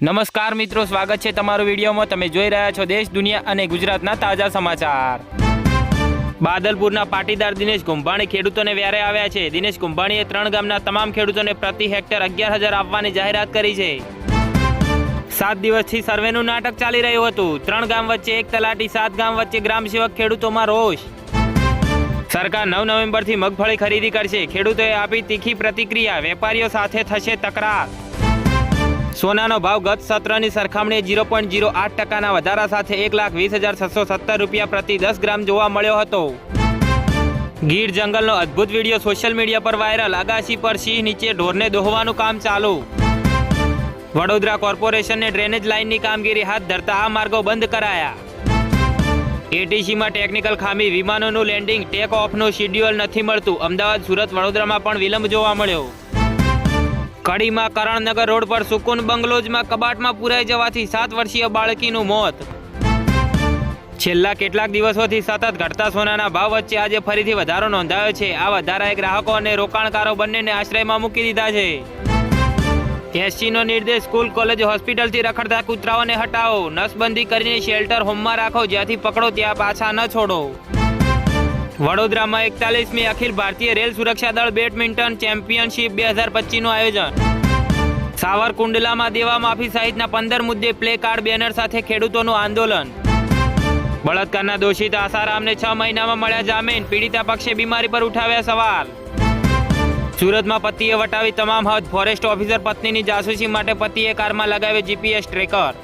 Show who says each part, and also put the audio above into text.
Speaker 1: નમસ્કાર મિત્રો, સ્વાગત છે તમારું વિડીયોમાં. તમે જોઈ રહ્યા છો દેશ, દુનિયા અને ગુજરાતના તાજા સમાચાર. બાદલપુરના પાટીદાર દિનેશ કુંભાણી ખેડૂતોને વ્યારે આવ્યા છે. દિનેશ કુંભાણીએ ત્રણ ગામના તમામ ખેડૂતોને પ્રતિ હેક્ટર અગિયાર હજાર આપવાની જાહેરાત કરી છે. સાત દિવસથી સર્વેનું નાટક ચાલી રહ્યું હતું. ત્રણ ગામ વચ્ચે એક તલાટી, સાત ગામ વચ્ચે ગ્રામ સેવક ખેડૂતોમાં રોષ. સરકાર નવ નવેમ્બરથી મગફળી ખરીદી કરશે. ખેડૂતોએ આપી તીખી પ્રતિક્રિયા. વેપારીઓ સાથે થશે તકરાર. સોનાનો ભાવ ગત સત્રની સરખામણીએ ઝીરો પોઈન્ટ ઝીરો આઠ ટકાના વધારા સાથે એક લાખ વીસ હજાર છસો સત્તર રૂપિયા પ્રતિ દસ ગ્રામ જોવા મળ્યો હતો. ગીર જંગલનો અદ્ભુત વીડિયો સોશિયલ મીડિયા પર વાયરલ. અગાશી પર સિંહ નીચે ઢોરને દોહવાનું કામ ચાલુ. વડોદરા કોર્પોરેશનને ડ્રેનેજ લાઇનની કામગીરી હાથ ધરતા આ માર્ગો બંધ કરાયા. એટીસીમાં ટેકનિકલ ખામી, વિમાનોનું લેન્ડિંગ, ટેક ઓફનું શિડ્યુઅલ નથી મળતું. અમદાવાદ, સુરત, વડોદરામાં પણ વિલંબ જોવા મળ્યો. કડીમાં કરણનગર રોડ પર સુકુન બંગલોજમાં કબાટમાં પુરાઈ જવાથી સાત વર્ષીય બાળકીનું મોત. છેલ્લા કેટલાક દિવસોથી સતત ઘટતા સોનાના ભાવ વચ્ચે આજે ફરીથી વધારો નોંધાયો છે. આ વધારાએ ગ્રાહકો અને રોકાણકારો બંનેને આશ્રયમાં મૂકી દીધા છે. એસસીનો નિર્દેશ સ્કૂલ, કોલેજ, હોસ્પિટલથી રખડતા કૂતરાઓને હટાવો. નસબંધી કરીને શેલ્ટર હોમમાં રાખો, જ્યાંથી પકડો ત્યાં પાછા ન છોડો. વડોદરામાં એકતાલીસમી અખિલ ભારતીય રેલ સુરક્ષા દળ બેડમિન્ટન ચેમ્પિયનશિપ બે હજાર પચીસનું આયોજન. સાવરકુંડલામાં દેવા માફી સહિતના પંદર મુદ્દે પ્લે કાર્ડ બેનર સાથે ખેડૂતોનું આંદોલન. બળાત્કારના દોષિત આસારામને છ મહિનામાં મળ્યા જામીન, પીડિતા પક્ષે બીમારી પર ઉઠાવ્યા સવાલ. સુરતમાં પતિએ વટાવી તમામ હદ, ફોરેસ્ટ ઓફિસર પત્નીની જાસૂસી માટે પતિએ કારમાં લગાવ્યો જીપીએસ ટ્રેકર.